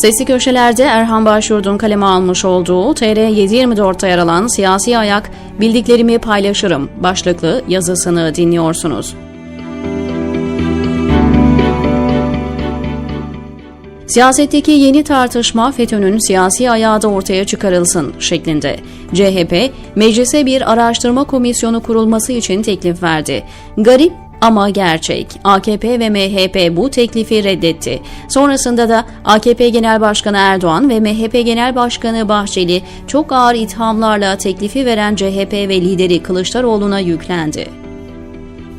Sesli köşelerde Erhan Başyurt'un kaleme almış olduğu TR 724'te yer alan siyasi ayak bildiklerimi paylaşırım başlıklı yazısını dinliyorsunuz. Siyasetteki yeni tartışma FETÖ'nün siyasi ayağı da ortaya çıkarılsın şeklinde. CHP, meclise bir araştırma komisyonu kurulması için teklif verdi. Garip ama gerçek. AKP ve MHP bu teklifi reddetti. Sonrasında da AKP Genel Başkanı Erdoğan ve MHP Genel Başkanı Bahçeli çok ağır ithamlarla teklifi veren CHP ve lideri Kılıçdaroğlu'na yüklendi.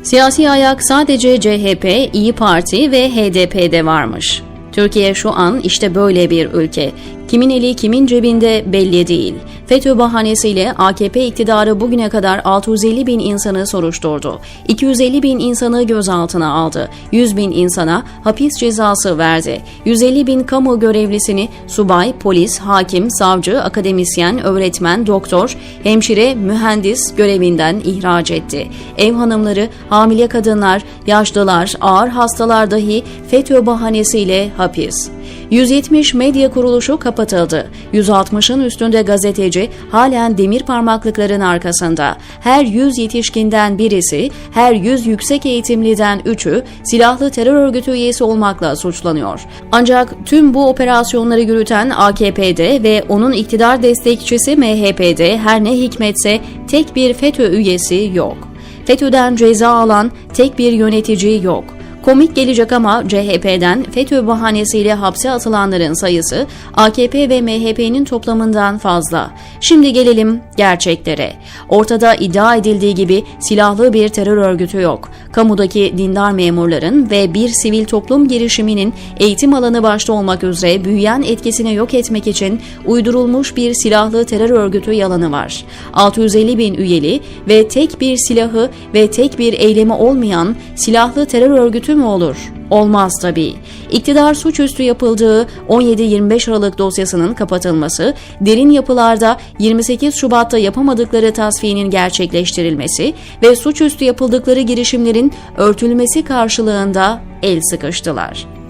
Siyasi ayak sadece CHP, İyi Parti ve HDP'de varmış. Türkiye şu an işte böyle bir ülke. Kimin eli kimin cebinde belli değil. FETÖ bahanesiyle AKP iktidarı bugüne kadar 650 bin insanı soruşturdu. 250 bin insanı gözaltına aldı. 100 bin insana hapis cezası verdi. 150 bin kamu görevlisini subay, polis, hakim, savcı, akademisyen, öğretmen, doktor, hemşire, mühendis görevinden ihraç etti. Ev hanımları, hamile kadınlar, yaşlılar, ağır hastalar dahi FETÖ bahanesiyle hapis. 170 medya kuruluşu kapatıldı. 160'ın üstünde gazeteci halen demir parmaklıkların arkasında. Her 100 yetişkinden birisi, her 100 yüksek eğitimliden 3'ü silahlı terör örgütü üyesi olmakla suçlanıyor. Ancak tüm bu operasyonları yürüten AKP'de ve onun iktidar destekçisi MHP'de her ne hikmetse tek bir FETÖ üyesi yok. FETÖ'den ceza alan tek bir yönetici yok. Komik gelecek ama CHP'den FETÖ bahanesiyle hapse atılanların sayısı AKP ve MHP'nin toplamından fazla. Şimdi gelelim gerçeklere. Ortada iddia edildiği gibi silahlı bir terör örgütü yok. Kamudaki dindar memurların ve bir sivil toplum girişiminin eğitim alanı başta olmak üzere büyüyen etkisini yok etmek için uydurulmuş bir silahlı terör örgütü yalanı var. 650 bin üyeli ve tek bir silahı ve tek bir eylemi olmayan silahlı terör örgütü mü olur? Olmaz tabii. İktidar suçüstü yapıldığı 17-25 Aralık dosyasının kapatılması, derin yapılarda 28 Şubat'ta yapamadıkları tasfiyenin gerçekleştirilmesi ve suçüstü yapıldıkları girişimlerin örtülmesi karşılığında el sıkıştılar.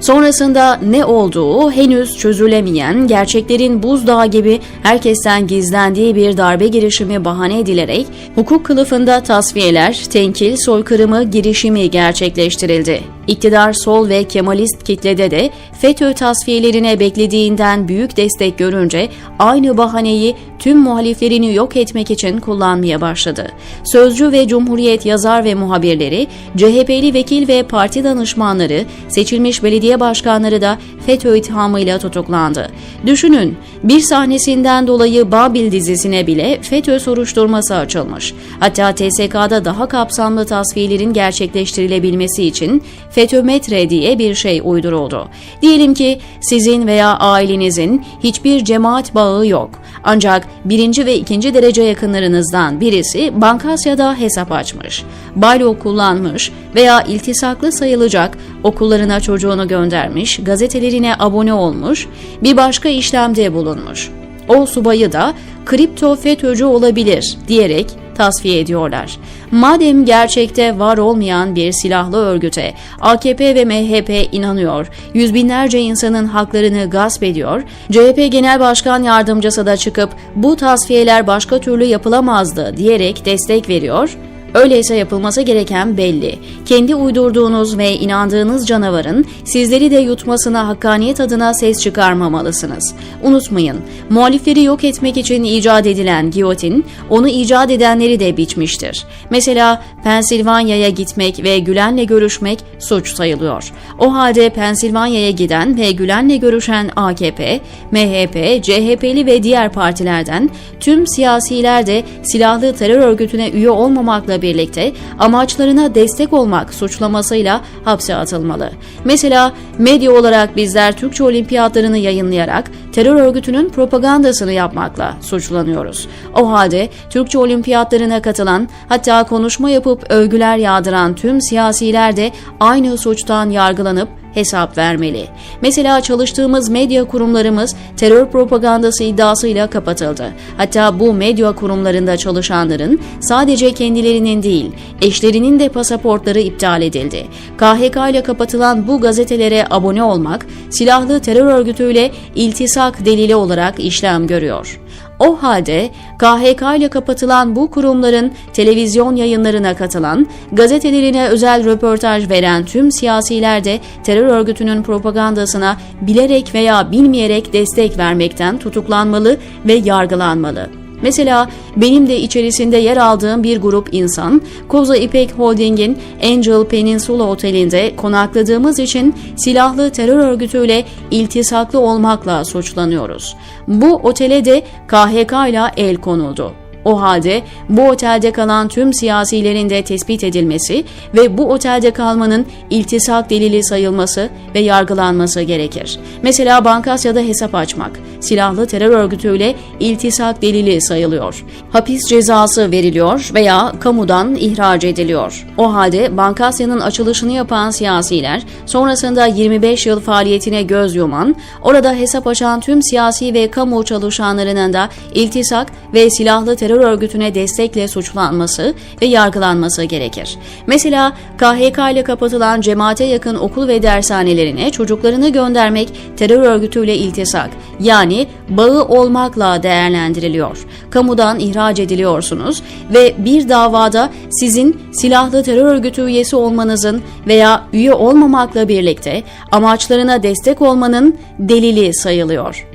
Sonrasında ne olduğu henüz çözülemeyen, gerçeklerin buzdağı gibi herkesten gizlendiği bir darbe girişimi bahane edilerek hukuk kılıfında tasfiyeler, tenkil, soykırımı girişimi gerçekleştirildi. İktidar sol ve Kemalist kitlede de FETÖ tasfiyelerine beklediğinden büyük destek görünce aynı bahaneyi tüm muhaliflerini yok etmek için kullanmaya başladı. Sözcü ve Cumhuriyet yazar ve muhabirleri, CHP'li vekil ve parti danışmanları, seçilmiş belediye başkanları da FETÖ ithamıyla tutuklandı. Düşünün, bir sahnesinden dolayı Babil dizisine bile FETÖ soruşturması açılmış. Hatta TSK'da daha kapsamlı tasfiyelerin gerçekleştirilebilmesi için FETÖ-metre diye bir şey uyduruldu. Diyelim ki sizin veya ailenizin hiçbir cemaat bağı yok. Ancak birinci ve ikinci derece yakınlarınızdan birisi Bankasya'da hesap açmış. Balo kullanmış veya iltisaklı sayılacak okullarına çocuğunu göndermiş, gazetelerine abone olmuş, bir başka işlemde bulunmuş. O subayı da kripto FETÖ'cü olabilir diyerek tasfiye ediyorlar. Madem gerçekte var olmayan bir silahlı örgüte AKP ve MHP inanıyor, yüz binlerce insanın haklarını gasp ediyor, CHP Genel Başkan Yardımcısı da çıkıp bu tasfiyeler başka türlü yapılamazdı diyerek destek veriyor, Öyleyse yapılması gereken belli. Kendi uydurduğunuz ve inandığınız canavarın sizleri de yutmasına hakkaniyet adına ses çıkarmamalısınız. Unutmayın, muhalifleri yok etmek için icat edilen giyotin, onu icat edenleri de biçmiştir. Mesela Pensilvanya'ya gitmek ve Gülen'le görüşmek suç sayılıyor. O halde Pensilvanya'ya giden ve Gülen'le görüşen AKP, MHP, CHP'li ve diğer partilerden tüm siyasiler de silahlı terör örgütüne üye olmamakla birlikte amaçlarına destek olmak suçlamasıyla hapse atılmalı. Mesela medya olarak bizler Türkçe olimpiyatlarını yayınlayarak terör örgütünün propagandasını yapmakla suçlanıyoruz. O halde Türkçe olimpiyatlarına katılan hatta konuşma yapıp övgüler yağdıran tüm siyasiler de aynı suçtan yargılanıp hesap vermeli. Mesela çalıştığımız medya kurumlarımız terör propagandası iddiasıyla kapatıldı. Hatta bu medya kurumlarında çalışanların sadece kendilerinin değil, eşlerinin de pasaportları iptal edildi. KHK ile kapatılan bu gazetelere abone olmak, silahlı terör örgütüyle iltisak delili olarak işlem görüyor. O halde KHK ile kapatılan bu kurumların televizyon yayınlarına katılan, gazetelerine özel röportaj veren tüm siyasiler de terör örgütünün propagandasına bilerek veya bilmeyerek destek vermekten tutuklanmalı ve yargılanmalı. Mesela benim de içerisinde yer aldığım bir grup insan, Koza İpek Holding'in Angel Peninsula Oteli'nde konakladığımız için silahlı terör örgütüyle iltisaklı olmakla suçlanıyoruz. Bu otele de KHK ile el konuldu. O halde bu otelde kalan tüm siyasilerin de tespit edilmesi ve bu otelde kalmanın iltisak delili sayılması ve yargılanması gerekir. Mesela Bankasya'da hesap açmak, silahlı terör örgütüyle iltisak delili sayılıyor. Hapis cezası veriliyor veya kamudan ihraç ediliyor. O halde Bankasya'nın açılışını yapan siyasiler, sonrasında 25 yıl faaliyetine göz yuman, orada hesap açan tüm siyasi ve kamu çalışanlarının da iltisak ve silahlı terör örgütüne destekle suçlanması ve yargılanması gerekir. Mesela KHK ile kapatılan cemaate yakın okul ve dershanelerine çocuklarını göndermek terör örgütüyle iltisak yani bağı olmakla değerlendiriliyor. Kamudan ihraç ediliyorsunuz ve bir davada sizin silahlı terör örgütü üyesi olmanızın veya üye olmamakla birlikte amaçlarına destek olmanın delili sayılıyor.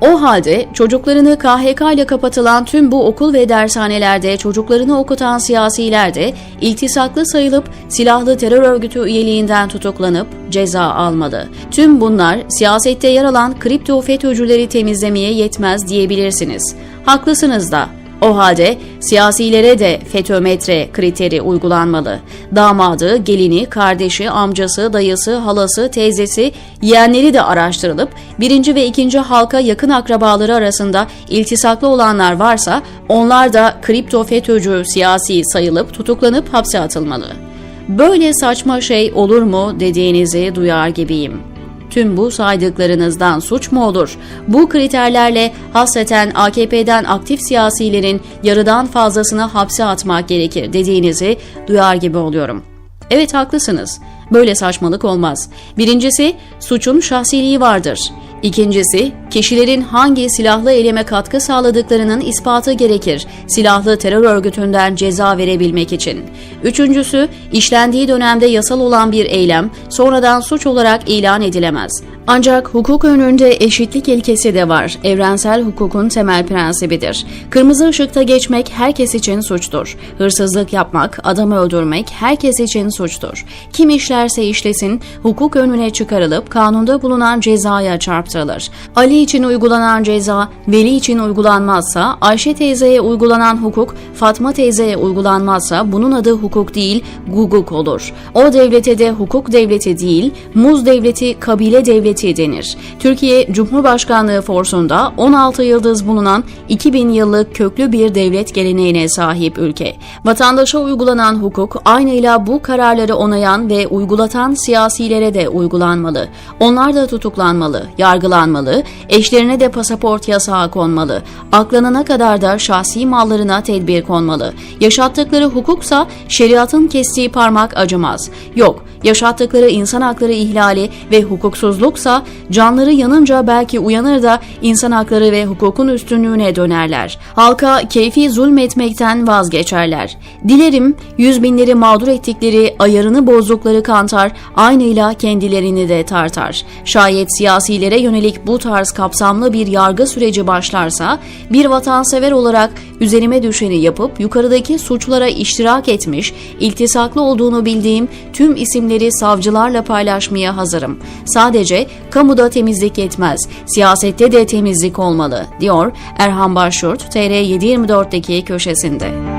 O halde çocuklarını KHK ile kapatılan tüm bu okul ve dershanelerde çocuklarını okutan siyasiler de iltisaklı sayılıp silahlı terör örgütü üyeliğinden tutuklanıp ceza almalı. Tüm bunlar siyasette yer alan kripto FETÖ'cüleri temizlemeye yetmez diyebilirsiniz. Haklısınız da o halde siyasilere de FETÖ-metre kriteri uygulanmalı. Damadı, gelini, kardeşi, amcası, dayısı, halası, teyzesi, yeğenleri de araştırılıp birinci ve ikinci halka yakın akrabaları arasında iltisaklı olanlar varsa onlar da kripto FETÖ'cü siyasi sayılıp tutuklanıp hapse atılmalı. Böyle saçma şey olur mu dediğinizi duyar gibiyim. Tüm bu saydıklarınızdan suç mu olur? Bu kriterlerle hasreten AKP'den aktif siyasilerin yarıdan fazlasını hapse atmak gerekir dediğinizi duyar gibi oluyorum. Evet haklısınız. Böyle saçmalık olmaz. Birincisi suçun şahsiliği vardır. İkincisi, kişilerin hangi silahlı eyleme katkı sağladıklarının ispatı gerekir, silahlı terör örgütünden ceza verebilmek için. Üçüncüsü, işlendiği dönemde yasal olan bir eylem sonradan suç olarak ilan edilemez. Ancak hukuk önünde eşitlik ilkesi de var. Evrensel hukukun temel prensibidir. Kırmızı ışıkta geçmek herkes için suçtur. Hırsızlık yapmak, adamı öldürmek herkes için suçtur. Kim işlerse işlesin, hukuk önüne çıkarılıp kanunda bulunan cezaya çarptırılır. Ali için uygulanan ceza, Veli için uygulanmazsa, Ayşe teyzeye uygulanan hukuk, Fatma teyzeye uygulanmazsa bunun adı hukuk değil, guguk olur. O devlete de hukuk devleti değil, muz devleti, kabile devleti denir. Türkiye Cumhurbaşkanlığı forsunda 16 yıldız bulunan 2000 yıllık köklü bir devlet geleneğine sahip ülke. Vatandaşa uygulanan hukuk aynıyla bu kararları onayan ve uygulatan siyasilere de uygulanmalı. Onlar da tutuklanmalı, yargılanmalı, eşlerine de pasaport yasağı konmalı. Aklanana kadar da şahsi mallarına tedbir konmalı. Yaşattıkları hukuksa şeriatın kestiği parmak acımaz. Yok, yaşattıkları insan hakları ihlali ve hukuksuzluksa canları yanınca belki uyanır da insan hakları ve hukukun üstünlüğüne dönerler. Halka keyfi zulmetmekten vazgeçerler. Dilerim yüz binleri mağdur ettikleri, ayarını bozdukları kantar aynıyla kendilerini de tartar. Şayet siyasilere yönelik bu tarz kapsamlı bir yargı süreci başlarsa bir vatansever olarak üzerime düşeni yapıp yukarıdaki suçlara iştirak etmiş, iltisaklı olduğunu bildiğim tüm isimleri savcılarla paylaşmaya hazırım. Sadece kamuda temizlik yetmez, siyasette de temizlik olmalı, diyor Erhan Başyurt TR724'deki köşesinde.